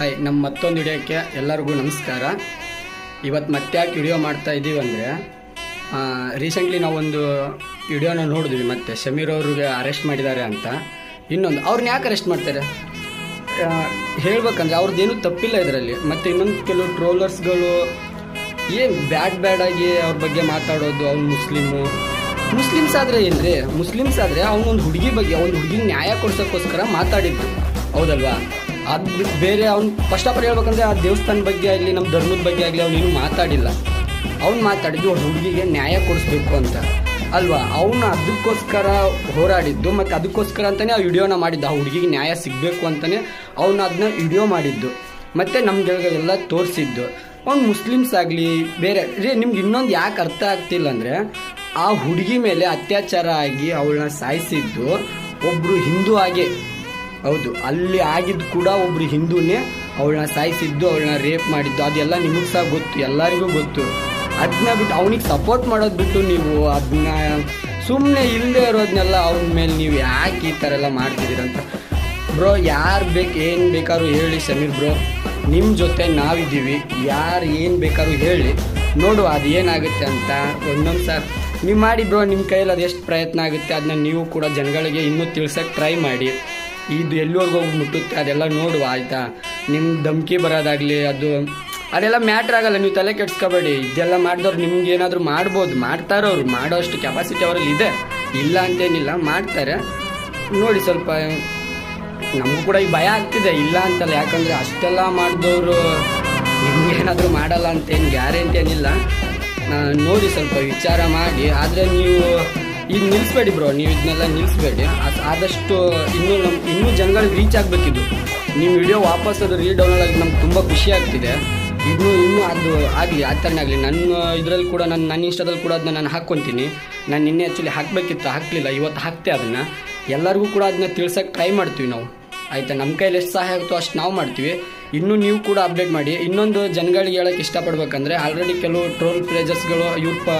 Hi ನಮ್ಮ ಮತ್ತೊಂದು ವಿಡಿಯೋಕ್ಕೆ ಎಲ್ಲರಿಗೂ ನಮಸ್ಕಾರ. ಇವತ್ತು ಮತ್ತೆ ಯಾಕೆ ವಿಡಿಯೋ ಮಾಡ್ತಾ ಇದ್ದೀವಿ ಅಂದರೆ ರೀಸೆಂಟ್ಲಿ ನಾವೊಂದು ವಿಡಿಯೋನ ನೋಡಿದ್ವಿ ಮತ್ತೆ ಶಮೀರ್ ಅವ್ರಿಗೆ ಅರೆಸ್ಟ್ ಮಾಡಿದ್ದಾರೆ ಅಂತ. ಇನ್ನೊಂದು ಅವ್ರನ್ನ ಯಾಕೆ ಅರೆಸ್ಟ್ ಮಾಡ್ತಾರೆ? ಹೇಳ್ಬೇಕಂದ್ರೆ ಅವ್ರದ್ದೇನು ತಪ್ಪಿಲ್ಲ ಇದರಲ್ಲಿ. ಮತ್ತು ಇನ್ನೊಂದು ಕೆಲವು ಟ್ರೋಲರ್ಸ್ಗಳು ಏನು ಬ್ಯಾಡ್ ಬ್ಯಾಡಾಗಿ ಅವ್ರ ಬಗ್ಗೆ ಮಾತಾಡೋದು, ಅವ್ನು ಮುಸ್ಲಿಮು. ಮುಸ್ಲಿಮ್ಸ್ ಆದರೆ ಏನ್ರಿ? ಮುಸ್ಲಿಮ್ಸ್ ಆದರೆ ಅವನೊಂದು ಹುಡುಗಿ ಬಗ್ಗೆ ಒಂದು ಹುಡುಗಿ ನ್ಯಾಯ ಕೊಡ್ಸೋಕ್ಕೋಸ್ಕರ ಮಾತಾಡಿದ್ದು ಹೌದಲ್ವಾ? ಅದು ಬೇರೆ ಅವ್ನು ಆಲ್ ಹೇಳ್ಬೇಕಂದ್ರೆ ಆ ದೇವಸ್ಥಾನ ಬಗ್ಗೆ ಆಗಲಿ ನಮ್ಮ ಧರ್ಮದ ಬಗ್ಗೆ ಆಗಲಿ ಅವನೇನು ಮಾತಾಡಿಲ್ಲ. ಅವ್ನು ಮಾತಾಡಿದ್ದು ಹುಡುಗಿಗೆ ನ್ಯಾಯ ಕೊಡಿಸ್ಬೇಕು ಅಂತ. ಅಲ್ವಾ? ಅವನು ಅದಕ್ಕೋಸ್ಕರ ಹೋರಾಡಿದ್ದು ಮತ್ತು ಅದಕ್ಕೋಸ್ಕರ ಅಂತಲೇ ಆ ವಿಡಿಯೋನ ಮಾಡಿದ್ದು. ಆ ಹುಡುಗಿಗೆ ನ್ಯಾಯ ಸಿಗಬೇಕು ಅಂತಲೇ ಅವನು ಅದನ್ನ ವಿಡಿಯೋ ಮಾಡಿದ್ದು. ಮತ್ತು ನಮ್ಗೆ ಎಲ್ಲ ತೋರಿಸಿದ್ದು. ಅವ್ನು ಮುಸ್ಲಿಮ್ಸ್ ಆಗಲಿ, ಬೇರೆ ರೀ ನಿಮ್ಗೆ ಇನ್ನೊಂದು ಯಾಕೆ ಅರ್ಥ ಆಗ್ತಿಲ್ಲ ಅಂದರೆ, ಆ ಹುಡುಗಿ ಮೇಲೆ ಅತ್ಯಾಚಾರ ಆಗಿ ಅವಳನ್ನ ಸಾಯಿಸಿದ್ದು ಒಬ್ಬರು ಹಿಂದೂ ಆಗಿ ಹೌದು, ಅಲ್ಲಿ ಆಗಿದ್ದು ಕೂಡ ಒಬ್ರು ಹಿಂದೂನೇ ಅವಳನ್ನ ಸಾಯಿಸಿದ್ದು, ಅವಳನ್ನ ರೇಪ್ ಮಾಡಿದ್ದು, ಅದೆಲ್ಲ ನಿಮಗೆ ಸಹ ಗೊತ್ತು, ಎಲ್ಲರಿಗೂ ಗೊತ್ತು. ಅದನ್ನ ಬಿಟ್ಟು ಅವನಿಗೆ ಸಪೋರ್ಟ್ ಮಾಡೋದು ಬಿಟ್ಟು ನೀವು ಅದನ್ನ ಸುಮ್ಮನೆ ಇಲ್ಲದೆ ಇರೋದನ್ನೆಲ್ಲ ಅವನ ಮೇಲೆ ನೀವು ಯಾಕೆ ಈ ಥರ ಎಲ್ಲ ಮಾಡ್ತಿದ್ದೀರಂತ ಬ್ರೋ ಯಾರು ಬೇಕು, ಏನು ಬೇಕಾದ್ರೂ ಹೇಳಿ ಸಮೀರ್ ಬ್ರೋ ನಿಮ್ಮ ಜೊತೆ ನಾವಿದ್ದೀವಿ, ಯಾರು ಏನು ಬೇಕಾದ್ರೂ ಹೇಳಿ. ನೋಡು, ಅದು ಏನಾಗುತ್ತೆ ಅಂತ ಒಂದೊಂದು ಸರ್. ನೀವು ಮಾಡಿ ಬ್ರೋ ನಿಮ್ಮ ಕೈಯಲ್ಲಿ ಅದು ಎಷ್ಟು ಪ್ರಯತ್ನ ಆಗುತ್ತೆ ಅದನ್ನ ನೀವು ಕೂಡ ಜನಗಳಿಗೆ ಇನ್ನೂ ತಿಳ್ಸೋಕ್ಕೆ ಟ್ರೈ ಮಾಡಿ. ಇದು ಎಲ್ಲಿವರೆಗೂ ಹೋಗಿ ಮುಟ್ಟುತ್ತೆ? ಅದೆಲ್ಲ ನೋಡುವ, ಆಯಿತಾ? ನಿಮ್ಮ ಧಮ್ಕಿ ಬರೋದಾಗಲಿ, ಅದು ಅದೆಲ್ಲ ಮ್ಯಾಟ್ರ್ ಆಗಲ್ಲ, ನೀವು ತಲೆ ಕೆಡ್ಸ್ಕೋಬೇಡಿ. ಇದೆಲ್ಲ ಮಾಡಿದವ್ರು ನಿಮ್ಗೆ ಏನಾದರೂ ಮಾಡ್ಬೋದು. ಮಾಡ್ತಾರೋ ಅವ್ರು ಮಾಡೋ ಅಷ್ಟು ಕೆಪಾಸಿಟಿ ಅವರಲ್ಲಿ ಇದೆ. ಇಲ್ಲ ಅಂತೇನಿಲ್ಲ, ಮಾಡ್ತಾರೆ. ನೋಡಿ ಸ್ವಲ್ಪ, ನಮಗೂ ಕೂಡ ಈ ಭಯ ಆಗ್ತಿದೆ. ಇಲ್ಲ ಅಂತಲ್ಲ, ಯಾಕಂದರೆ ಅಷ್ಟೆಲ್ಲ ಮಾಡಿದವರು ನಿಮ್ಗೇನಾದರೂ ಮಾಡಲ್ಲ ಅಂತೇನು ಗ್ಯಾರಂಟಿ ಏನಿಲ್ಲ. ನೋಡಿ ಸ್ವಲ್ಪ ವಿಚಾರ ಮಾಡಿ. ಆದರೆ ನೀವು ಈಗ ನಿಲ್ಲಿಸ್ಬೇಡಿ ಬ್ರೋ ನೀವು ಇದನ್ನೆಲ್ಲ ನಿಲ್ಲಿಸ್ಬೇಡಿ ಆದಷ್ಟು ಇನ್ನೂ ನಮ್ಮ ಇನ್ನೂ ಜನಗಳಿಗೆ ರೀಚ್ ಆಗಬೇಕಿದ್ದು ನೀವು ವಿಡಿಯೋ ವಾಪಸ್ ಅದು ರೀಡೌನ್ಲೋಡ್ ಆಗಿ ನಮ್ಗೆ ತುಂಬ ಖುಷಿ ಆಗ್ತಿದೆ. ಇನ್ನೂ ಇನ್ನೂ ಅದು ಆಗಲಿ ಆ ಥರನೇ ಆಗಲಿ. ನನ್ನ ಇದರಲ್ಲಿ ಕೂಡ ನಾನು ನನ್ನ ಇಷ್ಟದಲ್ಲಿ ಕೂಡ ಅದನ್ನ ನಾನು ಹಾಕ್ಕೊತೀನಿ ನಾನು ನಿನ್ನೆ ಆ್ಯಕ್ಚುಲಿ ಹಾಕಬೇಕಿತ್ತು, ಹಾಕಲಿಲ್ಲ. ಇವತ್ತು ಹಾಕ್ತೆ ಅದನ್ನು. ಎಲ್ಲರಿಗೂ ಕೂಡ ಅದನ್ನ ತಿಳ್ಸೋಕ್ಕೆ ಟ್ರೈ ಮಾಡ್ತೀವಿ ನಾವು. ಆಯಿತಾ? ನಮ್ಮ ಕೈಲಿ ಎಷ್ಟು ಸಹಾಯ ಆಗುತ್ತೋ ಅಷ್ಟು ನಾವು ಮಾಡ್ತೀವಿ. ಇನ್ನೂ ನೀವು ಕೂಡ ಅಪ್ಡೇಟ್ ಮಾಡಿ. ಇನ್ನೊಂದು ಜನಗಳಿಗೆ ಹೇಳೋಕ್ಕೆ ಇಷ್ಟಪಡ್ಬೇಕಂದ್ರೆ ಆಲ್ರೆಡಿ ಕೆಲವು ಟ್ರೋಲ್ ಪ್ಲೇಜರ್ಸ್ಗಳು ಇವ್ರ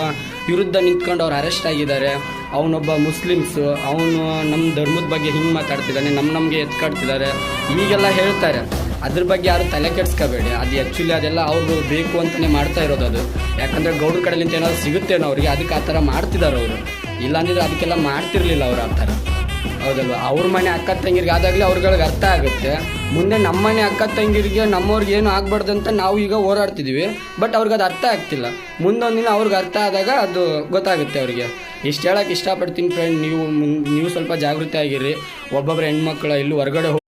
ವಿರುದ್ಧ ನಿಂತ್ಕೊಂಡು ಅವ್ರು ಅರೆಸ್ಟ್ ಆಗಿದ್ದಾರೆ. ಅವನೊಬ್ಬ ಮುಸ್ಲಿಮ್ಸು, ಅವನು ನಮ್ಮ ಧರ್ಮದ ಬಗ್ಗೆ ಹಿಂಗೆ ಮಾತಾಡ್ತಿದ್ದಾನೆ ನಮ್ಮ ನಮಗೆ ಎತ್ಕಾಡ್ತಿದ್ದಾರೆ ಹೀಗೆಲ್ಲ ಹೇಳ್ತಾರೆ. ಅದ್ರ ಬಗ್ಗೆ ಯಾರು ತಲೆ ಕೆಡಿಸ್ಕೋಬೇಡಿ. ಅದು ಆ್ಯಕ್ಚುಲಿ ಅದೆಲ್ಲ ಅವರು ಬೇಕು ಅಂತಲೇ ಮಾಡ್ತಾ ಇರೋದು ಅದು. ಯಾಕಂದರೆ ಗೌಡ್ರ ಕಡೆಲಿಂತ ಏನಾದ್ರು ಸಿಗುತ್ತೇನೋ ಅವ್ರಿಗೆ ಅದಕ್ಕೆ ಆ ಥರ ಮಾಡ್ತಿದ್ದಾರೆ ಅವರು. ಇಲ್ಲಾಂದಿದ್ರೆ ಅದಕ್ಕೆಲ್ಲ ಮಾಡ್ತಿರ್ಲಿಲ್ಲ ಅವ್ರು ಆ ಥರ. ಹೌದಲ್ವ? ಅವ್ರ ಮನೆ ಅಕ್ಕ ತಂಗಿರಿಗೆ ಆದಾಗಲೇ ಅವ್ರಗಳಿಗೆ ಅರ್ಥ ಆಗುತ್ತೆ. ಮುಂದೆ ನಮ್ಮ ಮನೆ ಅಕ್ಕ ತಂಗಿರಿಗೆ ನಮ್ಮವ್ರಿಗೆ ಏನು ಆಗ್ಬಾರ್ದು ಅಂತ ನಾವು ಈಗ ಹೋರಾಡ್ತಿದ್ದೀವಿ. ಬಟ್ ಅವ್ರಿಗೆ ಅದು ಅರ್ಥ ಆಗ್ತಿಲ್ಲ. ಮುಂದೊಂದಿನ ದಿನ ಅವ್ರಿಗೆ ಅರ್ಥ ಆದಾಗ ಅದು ಗೊತ್ತಾಗುತ್ತೆ ಅವ್ರಿಗೆ. ಇಷ್ಟು ಹೇಳಕ್ಕೆ ಇಷ್ಟಪಡ್ತೀನಿ ಫ್ರೆಂಡ್ ನೀವು ನೀವು ಸ್ವಲ್ಪ ಜಾಗೃತಿ ಆಗಿರಿ ಒಬ್ಬೊಬ್ಬರು ಹೆಣ್ಮಕ್ಳು ಇಲ್ಲಿ ಹೊರಗಡೆ